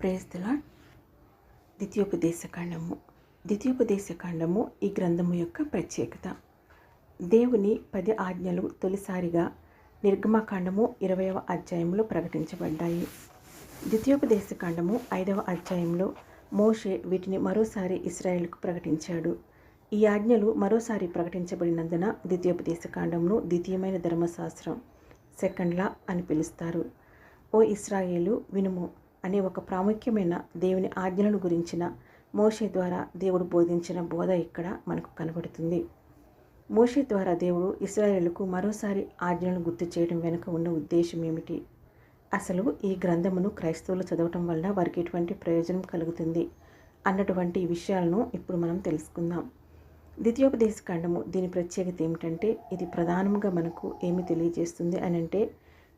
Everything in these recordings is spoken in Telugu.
ప్రేజ్ ద్వితీయోపదేశకాండము. ద్వితీయోపదేశకాండము ఈ గ్రంథము యొక్క ప్రత్యేకత. దేవుని పది ఆజ్ఞలు తొలిసారిగా నిర్గమకాండము ఇరవైవ అధ్యాయంలో ప్రకటించబడ్డాయి. ద్వితీయోపదేశకాండము ఐదవ అధ్యాయంలో మోషే వీటిని మరోసారి ఇస్రాయేల్కు ప్రకటించాడు. ఈ ఆజ్ఞలు మరోసారి ప్రకటించబడినందున ద్వితీయోపదేశకాండమును ద్వితీయమైన ధర్మశాస్త్రం సెకండ్ లా అని పిలుస్తారు. ఓ ఇస్రాయేలు వినుము అనే ఒక ప్రాముఖ్యమైన దేవుని ఆజ్ఞలను గురించిన మోషే ద్వారా దేవుడు బోధించిన బోధ ఇక్కడ మనకు కనబడుతుంది. మోషే ద్వారా దేవుడు ఇస్రాయేళ్ళకు మరోసారి ఆజ్ఞలను గుర్తు చేయడం వెనుక ఉన్న ఉద్దేశం ఏమిటి? అసలు ఈ గ్రంథమును క్రైస్తవులు చదవటం వల్ల వారికి ఎటువంటి ప్రయోజనం కలుగుతుంది అన్నటువంటి విషయాలను ఇప్పుడు మనం తెలుసుకుందాం. ద్వితీయోపదేశ కాండము దీని ప్రత్యేకత ఏమిటంటే ఇది ప్రధానంగా మనకు ఏమి తెలియజేస్తుంది అని అంటే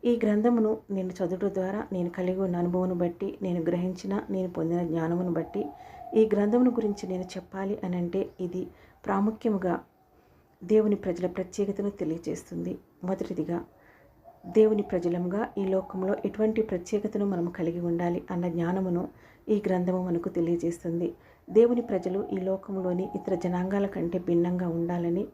ఈ గ్రంథమును నేను చదువుట ద్వారా నేను కలిగి ఉన్న అనుభవం బట్టి నేను గ్రహించిన నేను పొందిన జ్ఞానమును బట్టి ఈ గ్రంథమును గురించి నేను చెప్పాలి అని అంటే ఇది ప్రాముఖ్యముగా దేవుని ప్రజల ప్రత్యేకతను తెలియజేస్తుంది మొదటిదిగా దేవుని ప్రజలంగా ఈ లోకంలో ఎటువంటి ప్రత్యేకతను మనం కలిగి ఉండాలి అన్న జ్ఞానమును ఈ గ్రంథము మనకు తెలియజేస్తుంది. దేవుని ప్రజలు ఈ లోకంలోని ఇతర జనాంగాల కంటే భిన్నంగా ఉండాలని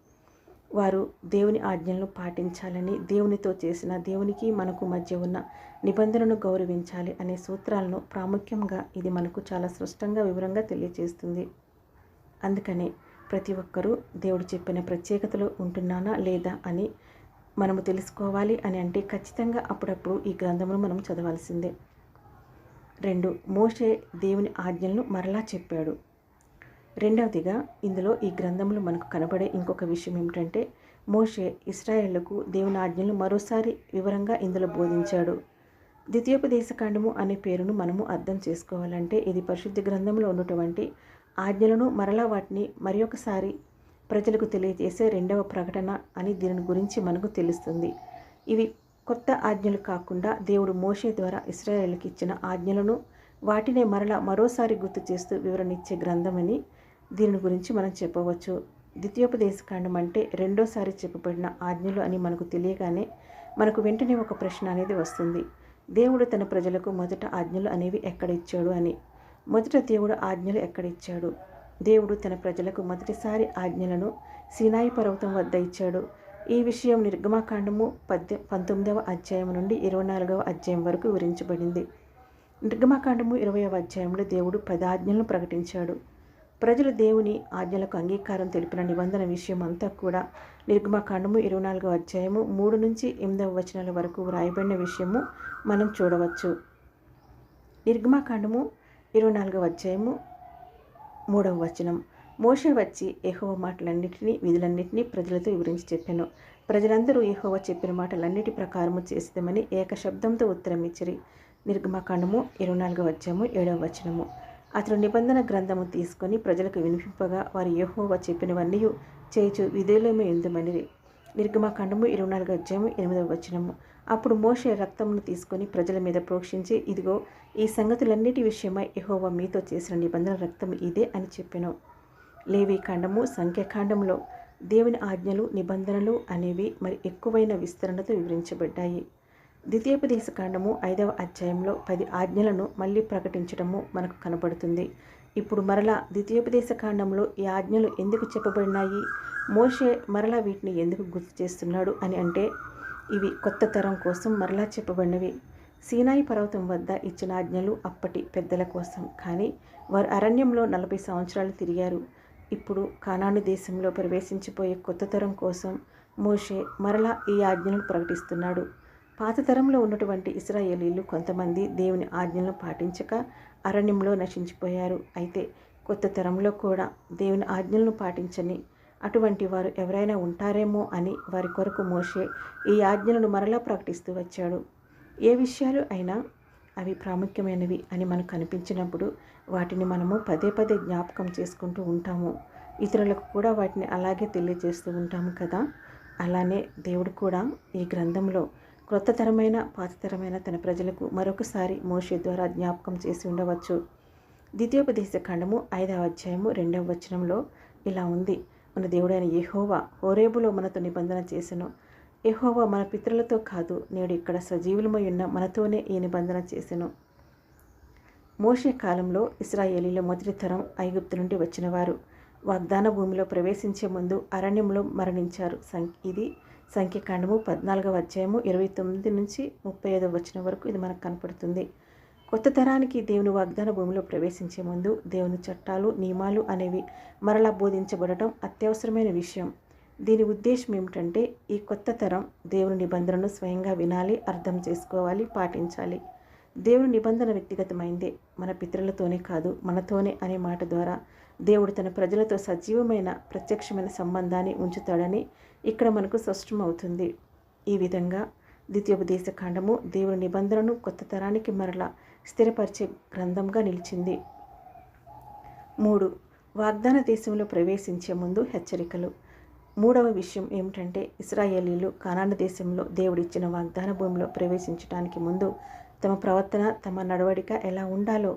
వారు దేవుని ఆజ్ఞలను పాటించాలని దేవునితో చేసిన దేవునికి మనకు మధ్య ఉన్న నిబంధనను గౌరవించాలి అనే సూత్రాలను ప్రాముఖ్యంగా ఇది మనకు చాలా స్పష్టంగా వివరంగా తెలియజేస్తుంది. అందుకనే ప్రతి ఒక్కరూ దేవుడు చెప్పిన ప్రత్యేకతలో ఉంటున్నానా లేదా అని మనము తెలుసుకోవాలి అని అంటే ఖచ్చితంగా అప్పుడప్పుడు ఈ గ్రంథమును మనం చదవాల్సిందే. రెండు మోషే దేవుని ఆజ్ఞలను మరలా చెప్పాడు. రెండవదిగా ఇందులో ఈ గ్రంథంలో మనకు కనబడే ఇంకొక విషయం ఏమిటంటే మోషే ఇస్రాయేళ్ళకు దేవుని ఆజ్ఞలు మరోసారి వివరంగా ఇందులో బోధించాడు. ద్వితీయోపదేశకాండము అనే పేరును మనము అర్థం చేసుకోవాలంటే ఇది పరిశుద్ధ గ్రంథంలో ఉన్నటువంటి ఆజ్ఞలను మరలా వాటిని మరి ఒకసారి ప్రజలకు తెలియజేసే రెండవ ప్రకటన అని దీని గురించి మనకు తెలుస్తుంది. ఇవి కొత్త ఆజ్ఞలు కాకుండా దేవుడు మోషే ద్వారా ఇస్రాయేల్కి ఇచ్చిన ఆజ్ఞలను వాటినే మరలా మరోసారి గుర్తు చేస్తూ వివరణ ఇచ్చే గ్రంథమని దీని గురించి మనం చెప్పవచ్చు. ద్వితీయోపదేశకాండం అంటే రెండోసారి చెప్పబడిన ఆజ్ఞలు అని మనకు తెలియగానే మనకు వెంటనే ఒక ప్రశ్న అనేది వస్తుంది. దేవుడు తన ప్రజలకు మొదట ఆజ్ఞలు అనేవి ఎక్కడ ఇచ్చాడు అని? మొదట దేవుడు ఆజ్ఞలు ఎక్కడ ఇచ్చాడు? దేవుడు తన ప్రజలకు మొదటిసారి ఆజ్ఞలను సినాయి పర్వతం వద్ద ఇచ్చాడు. ఈ విషయం నిర్గమాకాండము పద్దె పంతొమ్మిదవ అధ్యాయం నుండి ఇరవై నాలుగవ అధ్యాయం వరకు వివరించబడింది. నిర్గమాకాండము ఇరవైవ అధ్యాయంలో దేవుడు పదాజ్ఞలను ప్రకటించాడు. ప్రజలు దేవుని ఆజ్ఞలకు అంగీకారం తెలిపిన నిబంధన విషయం అంతా కూడా నిర్గమకాండము ఇరవై నాలుగవ అధ్యాయము మూడు నుంచి ఎనిమిదవ వచనాల వరకు వ్రాయబడిన విషయము మనం చూడవచ్చు. నిర్గమకాండము ఇరవై నాలుగవ అధ్యాయము మూడవ వచనం. మోషే వచ్చి ఎహోవ మాటలన్నింటినీ విధులన్నింటినీ ప్రజలతో వివరించి చెప్పాను. ప్రజలందరూ ఎహోవ చెప్పిన మాటలన్నిటి ప్రకారము చేసేదమని ఏకశబ్దంతో ఉత్తరం ఇచ్చిరి. నిర్గమకాండము ఇరవై నాలుగవ అధ్యాయము ఏడవ వచనము. అతడు నిబంధన గ్రంథము తీసుకొని ప్రజలకు వినిపింపగా వారి యహోవ చెప్పినవన్నీ చేచు విధులమే ఎందుమనిరి? నిర్గమాకాండము ఇరవై నాలుగు అధ్యాయము ఎనిమిదవ వచనము. అప్పుడు మోషే రక్తమును తీసుకొని ప్రజల మీద ప్రోక్షించి ఇదిగో ఈ సంగతులన్నిటి విషయమై యహోవా మీతో చేసిన నిబంధన రక్తం ఇదే అని చెప్పాను. లేవి కాండము సంఖ్యాకాండంలో దేవుని ఆజ్ఞలు నిబంధనలు అనేవి మరి ఎక్కువైన విస్తరణతో వివరించబడ్డాయి. ద్వితీయోపదేశకాండము ఐదవ అధ్యాయంలో పది ఆజ్ఞలను మళ్ళీ ప్రకటించడము మనకు కనబడుతుంది ఇప్పుడు మరలా ద్వితీయోపదేశ కాండంలో ఈ ఆజ్ఞలు ఎందుకు చెప్పబడినాయి? మోషే మరలా వీటిని ఎందుకు గుర్తు చేస్తున్నాడు అని అంటే ఇవి కొత్త తరం కోసం మరలా చెప్పబడినవి. సీనాయి పర్వతం వద్ద ఇచ్చిన ఆజ్ఞలు అప్పటి పెద్దల కోసం కానీ వారు అరణ్యంలో నలభై సంవత్సరాలు తిరిగారు. ఇప్పుడు కానాను దేశంలో ప్రవేశించిపోయే కొత్త తరం కోసం మోషే మరలా ఈ ఆజ్ఞలను ప్రకటిస్తున్నాడు. పాత తరంలో ఉన్నటువంటి ఇస్రాయేలీలు కొంతమంది దేవుని ఆజ్ఞలను పాటించక అరణ్యంలో నశించిపోయారు. అయితే కొత్త తరంలో కూడా దేవుని ఆజ్ఞలను పాటించని అటువంటి వారు ఎవరైనా ఉంటారేమో అని వారి కొరకు మోషే ఈ ఆజ్ఞలను మరలా ప్రకటిస్తూ వచ్చాడు. ఏ విషయాలు అయినా అవి ప్రాముఖ్యమైనవి అని మనకు కనిపించినప్పుడు వాటిని మనము పదే పదే జ్ఞాపకం చేసుకుంటూ ఉంటాము. ఇతరులకు కూడా వాటిని అలాగే తెలియజేస్తూ ఉంటాము కదా. అలానే దేవుడు కూడా ఈ గ్రంథంలో క్రొత్త తరమైన పాతతరమైన తన ప్రజలకు మరొకసారి మోషే ద్వారా జ్ఞాపకం చేసి ఉండవచ్చు. ద్వితీయోపదేశ ఖండము ఐదవ అధ్యాయము రెండవ వచనంలో ఇలా ఉంది. మన దేవుడైన యహోవా హోరేబులో మనతో నిబంధన చేసెను. యహోవా మన పితరులతో కాదు నేడు ఇక్కడ సజీవులమై ఉన్న మనతోనే ఈ నిబంధన చేసెను. మోషే కాలంలో ఇస్రాయేలీలో మొదటి తరం ఐగుప్తు నుండి వచ్చిన వారు. వాగ్దాన భూమిలో ప్రవేశించే ముందు అరణ్యంలో మరణించారు. సం ఇది సంఖ్యకాండము పద్నాలుగవ అధ్యాయము ఇరవై తొమ్మిది నుంచి ముప్పై ఐదవ వచ్చిన వరకు ఇది మనకు కనపడుతుంది. కొత్త తరానికి దేవుని వాగ్దాన భూమిలో ప్రవేశించే ముందు దేవుని చట్టాలు నియమాలు అనేవి మరలా బోధించబడటం అత్యవసరమైన విషయం. దీని ఉద్దేశం ఏమిటంటే ఈ కొత్త తరం దేవుని నిబంధనను స్వయంగా వినాలి అర్థం చేసుకోవాలి పాటించాలి. దేవుని నిబంధన వ్యక్తిగతమైందే. మన పితరులతోనే కాదు మనతోనే అనే మాట ద్వారా దేవుడు తన ప్రజలతో సజీవమైన ప్రత్యక్షమైన సంబంధాన్ని ఉంచుతాడని ఇక్కడ మనకు స్పష్టమవుతుంది. ఈ విధంగా ద్వితీయోపదేశ కాండము దేవుని నిబంధనను కొత్త తరానికి మరలా స్థిరపరిచే గ్రంథంగా నిలిచింది. మూడు వాగ్దాన దేశంలో ప్రవేశించే ముందు హెచ్చరికలు. మూడవ విషయం ఏమిటంటే ఇస్రాయేలీలు కానాన దేశంలో దేవుడిచ్చిన వాగ్దాన భూమిలో ప్రవేశించడానికి ముందు తమ ప్రవర్తన తమ నడవడిక ఎలా ఉండాలో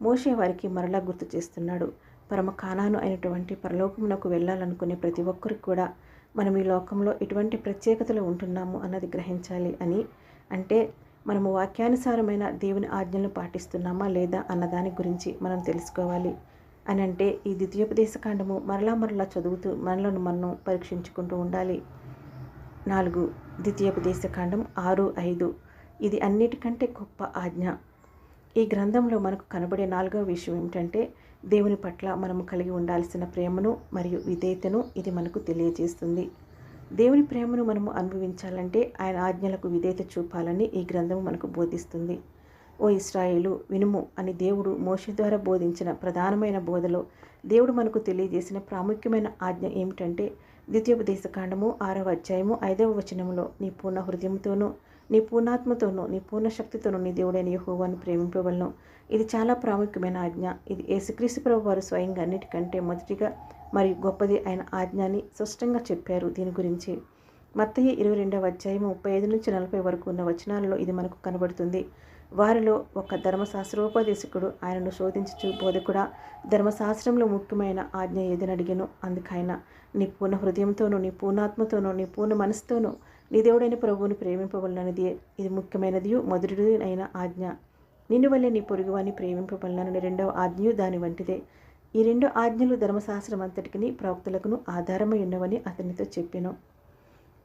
మోషే వారికి మరలా గుర్తు చేస్తున్నాడు. పరమ కానాను అయినటువంటి పరలోకమునకు వెళ్ళాలనుకునే ప్రతి ఒక్కరికి కూడా మనం ఈ లోకంలో ఎటువంటి ప్రత్యేకతలు ఉంటున్నాము అన్నది గ్రహించాలి అని అంటే మనము వాక్యానుసారమైన దేవుని ఆజ్ఞలను పాటిస్తున్నామా లేదా అన్నదాని గురించి మనం తెలుసుకోవాలి అని అంటే ఈ ద్వితీయోపదేశ కాండము మరలా మరలా చదువుతూ మనలను మనం పరీక్షించుకుంటూ ఉండాలి. నాలుగు ద్వితీయోపదేశ కాండం ఆరు ఐదు. ఇది అన్నిటికంటే గొప్ప ఆజ్ఞ. ఈ గ్రంథంలో మనకు కనబడే నాలుగవ విషయం ఏమిటంటే దేవుని పట్ల మనము కలిగి ఉండాల్సిన ప్రేమను మరియు విధేయతను ఇది మనకు తెలియజేస్తుంది. దేవుని ప్రేమను మనము అనుభవించాలంటే ఆయన ఆజ్ఞలకు విధేయత చూపాలని ఈ గ్రంథం మనకు బోధిస్తుంది. ఓ ఇస్రాయేలు వినుము అని దేవుడు మోషి ద్వారా బోధించిన ప్రధానమైన బోధలో దేవుడు మనకు తెలియజేసిన ప్రాముఖ్యమైన ఆజ్ఞ ఏమిటంటే ద్వితీయోపదేశకాండము ఆరవ అధ్యాయము ఐదవ వచనంలో నీ పూర్ణ హృదయంతోనూ నీ పూర్ణాత్మతోనూ నీ పూర్ణ శక్తితోనూ నీ దేవుడైన యహోవాను ప్రేమింపవలను ఇది చాలా ప్రాముఖ్యమైన ఆజ్ఞ. ఇది యేసుక్రీస్తు ప్రభు వారు స్వయంగా అన్నిటికంటే మొదటిగా మరియు గొప్పది అయిన ఆజ్ఞాని స్పష్టంగా చెప్పారు దీని గురించి. మత్తయ్య ఇరవై రెండవ అధ్యాయం ముప్పై ఐదు నుంచి నలభై వరకు ఉన్న వచనాలలో ఇది మనకు కనబడుతుంది. వారిలో ఒక ధర్మశాస్త్రోపదేశకుడు ఆయనను శోధించు బోధకుడా ధర్మశాస్త్రంలో ముఖ్యమైన ఆజ్ఞ ఏదని అడిగాను. అందుకైన నీ పూర్ణ హృదయంతోనూ నీ పూర్ణాత్మతోనూ నీ పూర్ణ మనసుతోనూ నీ దేవుడైన ప్రభువుని ప్రేమింపవలనది ఇది ముఖ్యమైనది మొదటిది అయిన ఆజ్ఞ. నిన్ను వల్లే నీ పొరుగువాని ప్రేమింపవలనని రెండవ ఆజ్ఞయు దాని వంటిదే. ఈ రెండు ఆజ్ఞలు ధర్మశాస్త్రం అంతటికి ప్రవక్తలకును ఆధారమై ఉన్నవని అతనితో చెప్పాను.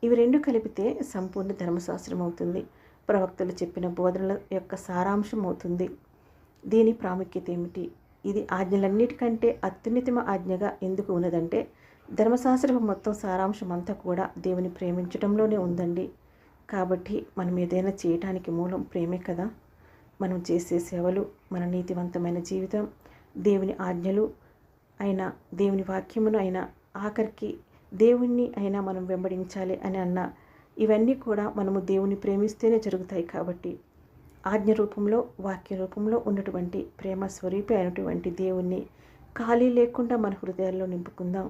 ఇవి రెండు కలిపితే సంపూర్ణ ధర్మశాస్త్రం అవుతుంది. ప్రవక్తలు చెప్పిన బోధనల యొక్క సారాంశం అవుతుంది. దీని ప్రాముఖ్యత ఏమిటి? ఇది ఆజ్ఞలన్నిటికంటే అత్యున్నతమ ఆజ్ఞగా ఎందుకు ఉన్నదంటే ధర్మశాస్త్రం మొత్తం సారాంశం అంతా కూడా దేవుని ప్రేమించడంలోనే ఉందండి. కాబట్టి మనం ఏదైనా చేయటానికి మూలం ప్రేమే కదా. మనం చేసే సేవలు మన నీతివంతమైన జీవితం దేవుని ఆజ్ఞలు అయినా దేవుని వాక్యమును అయినా ఆఖరికి దేవుణ్ణి అయినా మనం వెంబడించాలి అని అన్న ఇవన్నీ కూడా మనము దేవుని ప్రేమిస్తేనే జరుగుతాయి కాబట్టి ఆజ్ఞ రూపంలో వాక్య రూపంలో ఉన్నటువంటి ప్రేమ స్వరూపి అయినటువంటి దేవుణ్ణి ఖాళీ లేకుండా మన హృదయాల్లో నింపుకుందాం.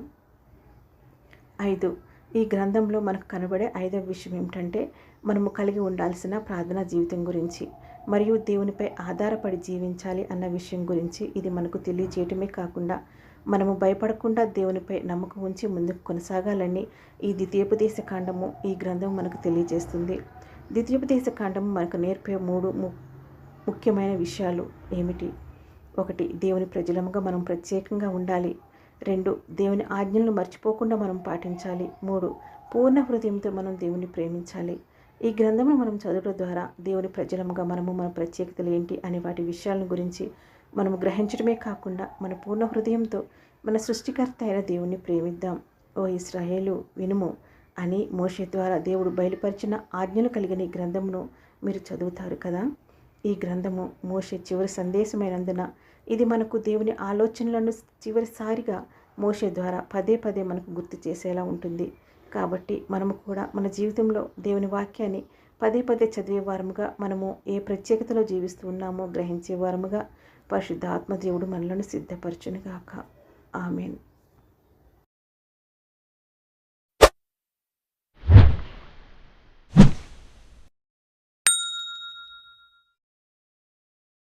ఐదు. ఈ గ్రంథంలో మనకు కనబడే ఐదవ విషయం ఏమిటంటే మనము కలిగి ఉండాల్సిన ప్రార్థనా జీవితం గురించి మరియు దేవునిపై ఆధారపడి జీవించాలి అన్న విషయం గురించి ఇది మనకు తెలియజేయటమే కాకుండా మనము భయపడకుండా దేవునిపై నమ్మకం ఉంచి ముందుకు కొనసాగాలని ఈ ద్వితీయోపదేశ కాండము ఈ గ్రంథం మనకు తెలియజేస్తుంది. ద్వితీయోపదేశ కాండము మనకు నేర్పే మూడు ముఖ్యమైన విషయాలు ఏమిటి? ఒకటి దేవుని ప్రజలముగా మనం ప్రత్యేకంగా ఉండాలి. రెండు దేవుని ఆజ్ఞలను మర్చిపోకుండా మనం పాటించాలి. మూడు పూర్ణ హృదయంతో మనం దేవుని ప్రేమించాలి. ఈ గ్రంథమును మనం చదవడం ద్వారా దేవుని ప్రజలముగా మనము మన ప్రత్యేకతలు ఏంటి అనే వాటి విషయాలను గురించి మనము గ్రహించడమే కాకుండా మన పూర్ణ హృదయంతో మన సృష్టికర్త అయిన దేవుణ్ణి ప్రేమిద్దాం. ఓ ఇస్రాయేలు వినుము అని మోషే ద్వారా దేవుడు బయలుపరిచిన ఆజ్ఞలు కలిగిన ఈ గ్రంథమును మీరు చదువుతారు కదా? ఈ గ్రంథము మోషే చివరి సందేశమైనందున ఇది మనకు దేవుని ఆలోచనలను చివరిసారిగా మోసే ద్వారా పదే పదే మనకు గుర్తు చేసేలా ఉంటుంది. కాబట్టి మనము కూడా మన జీవితంలో దేవుని వాక్యాన్ని పదే పదే చదివే వారముగా మనము ఏ ప్రత్యేకతలో జీవిస్తూ ఉన్నామో గ్రహించే వారముగా పరిశుద్ధ ఆత్మదేవుడు మనలను సిద్ధపరచునుగాక. ఆమెన్.